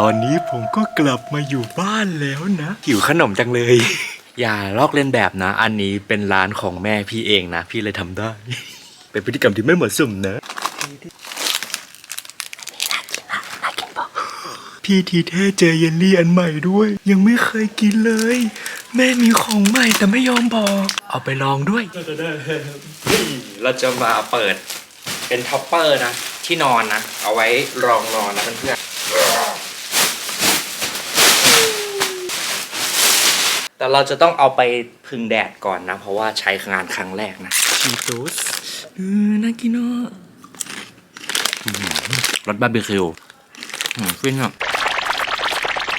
ตอนนี้ผมก็กลับมาอยู่บ้านแล้วนะ หิวขนมจังเลย อย่าลอกเล่นแบบนะ อันนี้เป็นร้านของแม่พี่เองนะ พี่เลยทำได้ เป็นพฤติกรรมที่ไม่เหมาะสมนะ พี่ทีเท่เจอเยลลี่อันใหม่ด้วย ยังไม่เคยกินเลย แม่มีของใหม่แต่ไม่ยอมบอก เอาไปลองด้วย เราจะมาเปิดเป็นท็อปเปอร์นะ ที่นอนนะ เอาไว้รองนอนนะเพื่อน แต่เราจะต้องเอาไปพึ่งแดดก่อนนะ เพราะว่าใช้งานครั้งแรกนะชีโตสเออน่ากินเนาะอื้อหือรสบาร์บีคิวอืมฟินอะ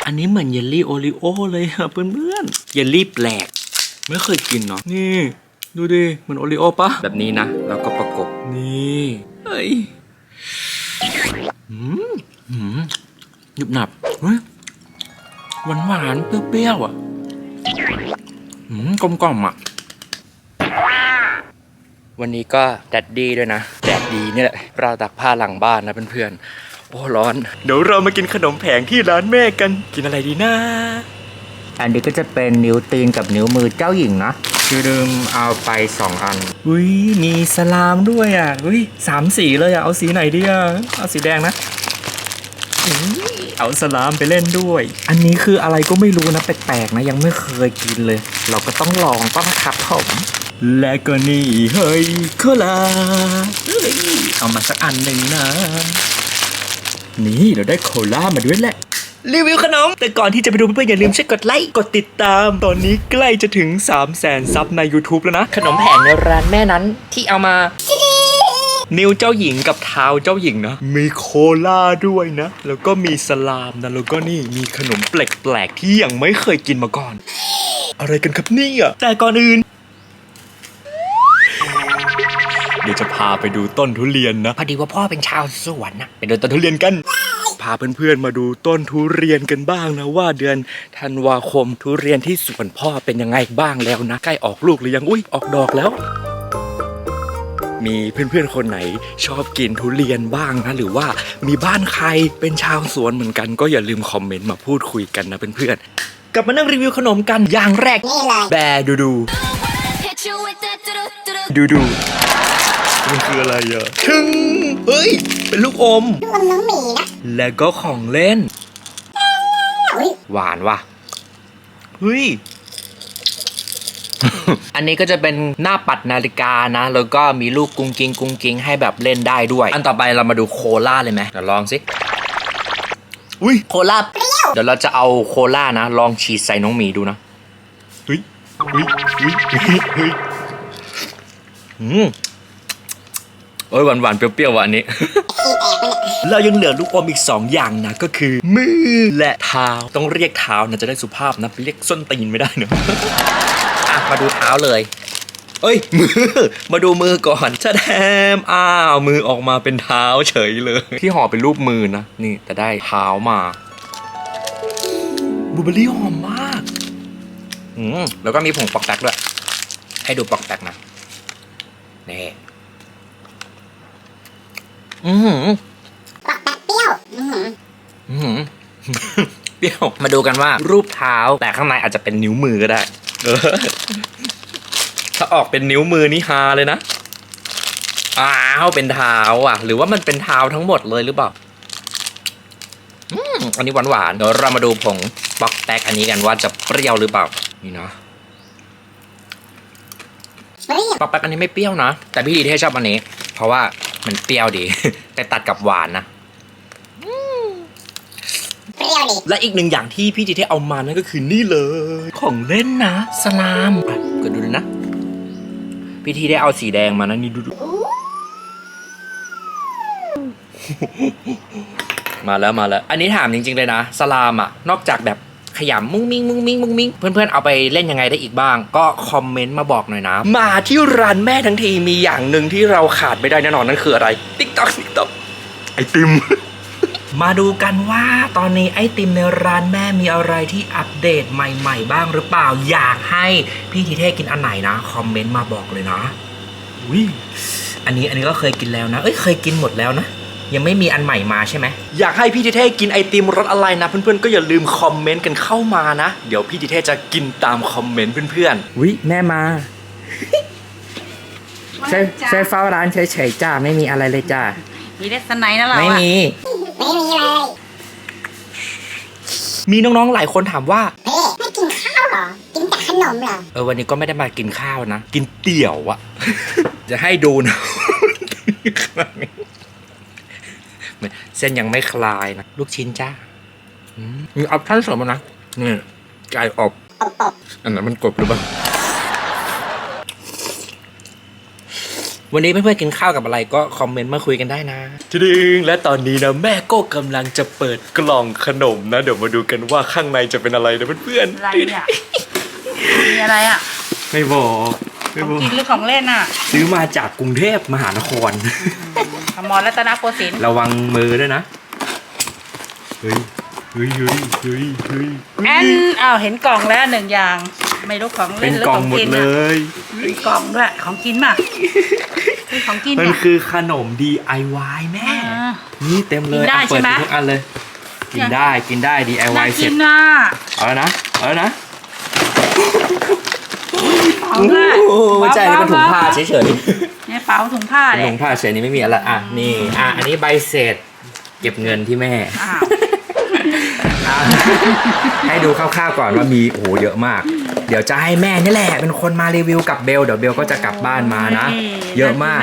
อันนี้เหมือนเยลลี่โอริโอเลยอะเพื่อนๆเยลลี่แปลก ไม่เคยกินเนาะนี่ ดูดิเหมือนโอริโอปะแบบนี้นะ แล้วก็ประกบ นี่เฮ้ยอืมอืมหยุบหนับเฮ้ยหวานหวานๆเปรี้ยวๆอะ อืมกลมกล่อมอะ วันนี้ก็แดดดีด้วยนะ แดดดีเนี่ยแหละเราวตักผ้าหลังบ้านนะเพื่อนๆ โอ้ร้อน เดี๋ยวเรามากินขนมแผงที่ร้านแม่กัน กินอะไรดีนะ อันนี้ก็จะเป็นนิ้วตีนกับนิ้วมือเจ้าหญิงนะ คือเดิมเอาไปสองอัน อุ้ยมีสลามด้วยอะ อุ้ยสามสีเลยอะ เอาสีไหนดีอะ เอาสีแดงนะอุ๊ย เอาสลามไปเล่นด้วย อันนี้คืออะไรก็ไม่รู้นะแปลกๆนะยังไม่เคยกินเลย เราก็ต้องลองต้องครับผมและก็นี่เฮ้ยโคลาเฮ้ยเอามาสักอันหนึ่งนะ นี่เราได้โคลามาด้วยแหละรีวิวขนม แต่ก่อนที่จะไปดูเพื่อนๆอย่าลืมช่วยกดไลค์กดติดตาม ตอนนี้ใกล้จะถึง 3 0 0แสนซับใน YouTube แล้วนะ ขนมแผงในร้านแม่นั้นที่เอามา นิ้วเจ้าหญิงกับเท้าเจ้าหญิงนะ มีโคลาด้วยนะ แล้วก็มีสลามนะ แล้วก็นี่มีขนมแปลกๆที่ยังไม่เคยกินมาก่อน อะไรกันครับเนี่ยแต่ก่อนอื่น เดี๋ยวจะพาไปดูต้นทุเรียนนะ พอดีว่าพ่อเป็นชาวสวนนะไปดูต้นทุเรียนกัน พาเพื่อนๆมาดูต้นทุเรียนกันบ้างนะว่าเดือนธันวาคมทุเรียนที่สวนพ่อเป็นยังไงบ้างแล้วนะ ใกล้ออกลูกหรือยังอุ้ยออกดอกแล้ว มีเพื่อนๆคนไหนชอบกินทุเรียนบ้างนะหรือว่ามีบ้านใครเป็นชาวสวนเหมือนกันก็อย่าลืมคอมเมนต์มาพูดคุยกันนะเพื่อนๆกลับมานั่งรีวิวขนมกันอย่างแรกแบร์ดูดู Hit you with that do-do-do-do. ดูดูมันคืออะไรอะชึงเฮ้ย เป็นลูกอมลูกอมน้องหมีนะแล้วก็ของเล่นอุ๊ยหวานว่ะเฮ้ย อันนี้ก็จะเป็นหน้าปัดนาฬิกานะ แล้วก็มีลูกกุ้งกิ้งกุ้งกิ้งให้แบบเล่นได้ด้วย อันต่อไปเรามาดูโคลาเลยไหมเดี๋ยวลองสิอุ้ยโคลาเดี๋ยวเราจะเอาโคลานะ ลองฉีดใส่น้องหมีดูนะเฮ้ยเฮ้ยเฮ้ยเฮ้ยเฮ้ยอืมโอ้ยหวานหวานๆเปรี้ยวๆว่ะอันนี้ เรายังเหลือลูกอมอีกสองอย่างนะก็คือ มือและเท้าต้องเรียกเท้านะจะได้สุภาพนะไปเรียกส้นตีนไม่ได้เนอะอะมาดูเท้าเลย เอ้ยมือ มาดูมือก่อนชะแทมอ้าวมือออกมาเป็นเท้าเฉยเลย ที่ห่อเป็นรูปมือนะนี่แต่ได้เท้ามาบลูเบอร์รี่หอมมากอืมแล้วก็มีผงปอกแตกด้วย ให้ดูปอกแตกนะนี่อือหือ เปรี้ยวอื้อหืออื้อหือเปรี้ยว มาดูกันว่ารูปเท้าแต่ข้างในอาจจะเป็นนิ้วมือก็ได้เออถ้าออกเป็นนิ้วมือนี่ฮาเลยนะอ้าวเป็นเท้าอะ หรือว่ามันเป็นเท้าทั้งหมดเลยหรือเปล่าอืมอันนี้หวานหวานๆเดี๋ยวเรามาดูผงปอกแตกอันนี้กันว่าจะเปรี้ยวหรือเปล่า นี่นะเฮ้ยปอกแป๊กอันนี้ไม่เปรี้ยวนะ แต่พี่ดีเท่ชอบอันนี้ เพราะว่ามันเปรี้ยวดี แต่ตัดกับหวานนะ เปรี้ยวดิและอีกหนึ่งอย่างที่พี่จีเทเอามานั่นก็คือนี่เลย ของเล่นนะ สลามอะก็ดูเลยนะ พี่ทีได้เอาสีแดงมานะนี่ดูดูมาแล้วมาแล้ว อันนี้ถามจริงๆเลยนะ สลามอะ นอกจากแบบขยำมุ้งมิ้งมุ้งมิ้งมุ้งมิ้งเพื่อนๆ เอาไปเล่นยังไงได้อีกบ้าง ก็คอมเมนต์มาบอกหน่อยนะ มาที่ร้านแม่ทั้งทีมีอย่างหนึ่งที่เราขาดไม่ได้แน่นอนนั่นคืออะไรติ๊กต๊อกติ๊กต๊อกไอติม มาดูกันว่าตอนนี้ไอติมในร้านแม่มีอะไรที่อัปเดตใหม่ๆ บ้างหรือเปล่า อยากให้พี่ทีเท่กินอันไหนนะ คอมเมนต์มาบอกเลยนะอุ้ยอันนี้อันนี้ก็เคยกินแล้วนะ เอ้ยเคยกินหมดแล้วนะ ยังไม่มีอันใหม่มาใช่ไหม อยากให้พี่ทิเท่กินไอติมรสอะไรนะ เพื่อนๆก็อย่าลืมคอมเมนต์กันเข้ามานะ เดี๋ยวพี่ทิเท่จะกินตามคอมเมนต์เพื่อนวิแม่มาช่วยช่วยเฝ้าร้านเฉยๆจ้าไม่มีอะไรเลยจ้ามีเลสไนนะเราไม่อะมี ไม่มีเลยๆมีน้องๆหลายคนถามว่าเพ่ไม่กินข้าวเหรอ กินแต่ขนมเหรอ เออวันนี้ก็ไม่ได้มากินข้าวนะ กินเตี๋ยวอะ จะให้ดูนะ เส้นยังไม่คลายนะ ลูกชิ้นจ้าอืมมีออปชั่นเสริมมานะนี่ไก่อบอบอบอันนั้นมันกบหรือเปล่า วันนี้เพื่อนๆกินข้าวกับอะไรก็คอมเมนต์มาคุยกันได้นะจริงและตอนนี้นะแม่ก็กำลังจะเปิดกล่องขนมนะ เดี๋ยวมาดูกันว่าข้างในจะเป็นอะไรนะเพื่อนอะไรเนี่ย มีอะไรอะๆไม่บอกไม่ขบองอกกินหรือของเล่นอะซื้อมาจากกรุงเทพมหานคร อมรรัตนโกสินทร์ระวังมือด้วยนะ เฮ้ย เฮ้ยเฮ้ยเฮ้ยเฮ้ยแอนอ้าวเห็นกล่องแล้วหนึ่งอย่าง ไม่รู้ของเป็เล่นนหรือกล่ขององหมดกินเลอะย มีกล่องด้วยของกินป่ะเป็นของกินมันเนี่ย คือขนม DIY แม่ อ่านี่เต็มเลยกินได้อะเปิดใช่ไหมทุกอันเลย กินได้กินได้ น่า DIY เสกิร็จ นน่ะเอาแล้วนะ เอาแล้วนะเอาด้วยโอ้ไม่ใช่นี่เป็นถุงผ้าเฉยเนี่ยเป๋าถุงผ้าๆเป็นเลยถุงผ้าเฉยนี่ไม่มีอะไร อะ นี่ อะ อันนี้ใบเสร็จ เก็บเงินที่แม่ อ้าว อะให้ดูคร่าวๆก่อนว่ามีโอ้โหเยอะมาก เดี๋ยวจะให้แม่นี่แหละเป็นคนมารีวิวกับเบลเดี๋ยวเบลก็จะกลับบ้านมานะ เยอะมาก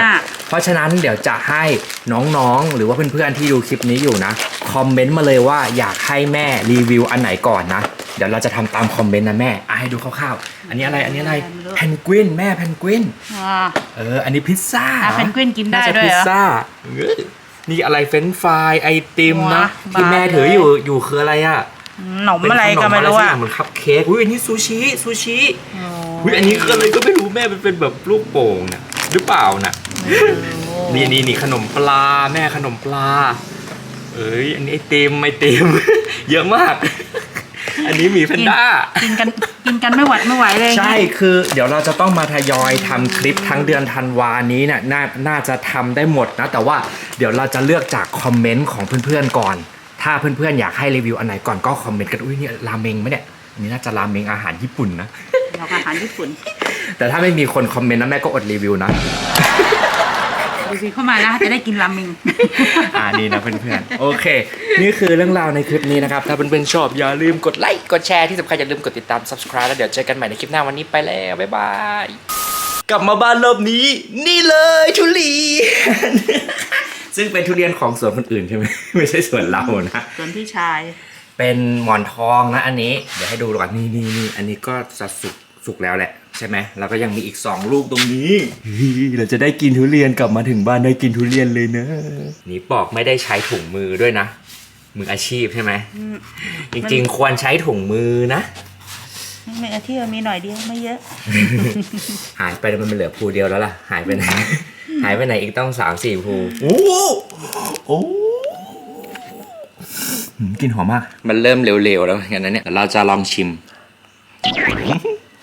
เพราะฉะนั้นเดี๋ยวจะให้น้องๆ หรือว่าเพื่อนๆที่ดูคลิปนี้อยู่นะคอมเมนต์มาเลยว่าอยากให้แม่รีวิวอันไหนก่อนนะ เดี๋ยวเราจะทำตามคอมเมนต์นะแม่อะให้ดูคร่าวๆ อันนี้อะไรอันนี้อะไรเพนกวินแม่เพนกวิน อ่าเออ อันนี้พิซซ่าอะเพนกวินกินได้าจะด้วยพิเหรซอ ซ่าเอ้ย นี่อะไรเฟรนช์ฟรายไอติมนะว้าที่แม่บานเลย ถืออยู่อยู่คืออะไรอะขนมอะไรก็ไม่รู้เป็นขนอะอะไรสักย่างเหมือนคัพเค้กอุ้ยอันนี้ซูชิซูชิโอ้อุ้ยอันนี้คืออะไรก็ไม่รู้แม่มันเป็นแบบลูกโป่งนะหรือเปล่านะนี่นี่นี่ขนมปลาแม่ขนมปลา เอ้ย อันนี้ไอติมไอติม เยอะมาก อันนี้หมีแพนด้า กินกัน กินกันไม่หวัดไม่ไหวเลยใช่คือเดี๋ยวเราจะต้องมาทยอยทำคลิปทั้งเดือนธันวานี้เนี่ยนาน่าจะทำได้หมดนะ แต่ว่าเดี๋ยวเราจะเลือกจากคอมเมนต์ของเพื่อนๆก่อน ถ้าเพื่อนๆอยากให้รีวิวอันไหนก่อนก็คอมเมนต์กันอุ้ยนี่ราเมงไหมเนี่ยอันนี้น่าจะราเมงอาหารญี่ปุ่นนะ เราอาหารญี่ปุ่นแต่ถ้าไม่มีคนคอมเมนต์นะแม่ก็อดรีวิวนะ ดูสิเข้ามานะจะได้กินราเมง อ่านี่นะเพื่อนๆโอเค นี่คือเรื่องราวในคลิปนี้นะครับ ถ้าเพื่อนๆชอบอย่าลืมกดไลค์กดแชร์ที่สำคัญอย่าลืมกดติดตาม subscribe แล้วเดี๋ยวเจอกันใหม่ในคลิปหน้าวันนี้ไปแล้วบ๊ายบายกลับมาบ้านรอบนี้ นี่เลยทุเรียน ซึ่งเป็นทุเรียนของสวนคนอื่นใช่ไหมไม่ใช่สวนเรานะ ส่วนพี่ชาย เป็นหมอนทองนะอันนี้ เดี๋ยวให้ดูก่อนนี่นี่นี่อันนี้ก็จะสุก สุกแล้วแหละใช่ไหมแล้วก็ยังมีอีก2ลูกตรงนี้เฮ้ยเราจะได้กินทุเรียนกลับมาถึงบ้านได้กินทุเรียนเลยนะ นี่ปอกไม่ได้ใช้ถุงมือด้วยนะ มืออาชีพใช่ไหมจริงๆ ควรใช้ถุงมือนะ ไม่อาที่มีหน่อยเดียวไม่เยอะ หายไปแล้วมันเหลือภูเดียวแล้วล่ะ หายไปไหน หายไปไหนอีกต้องสามสี่ภูโอ้โอ้หืมกลินหอมมาก มันเริ่มเร็วๆแล้วอย่างนั้นเนี่ยเดี๋ยวเราจะลองชิม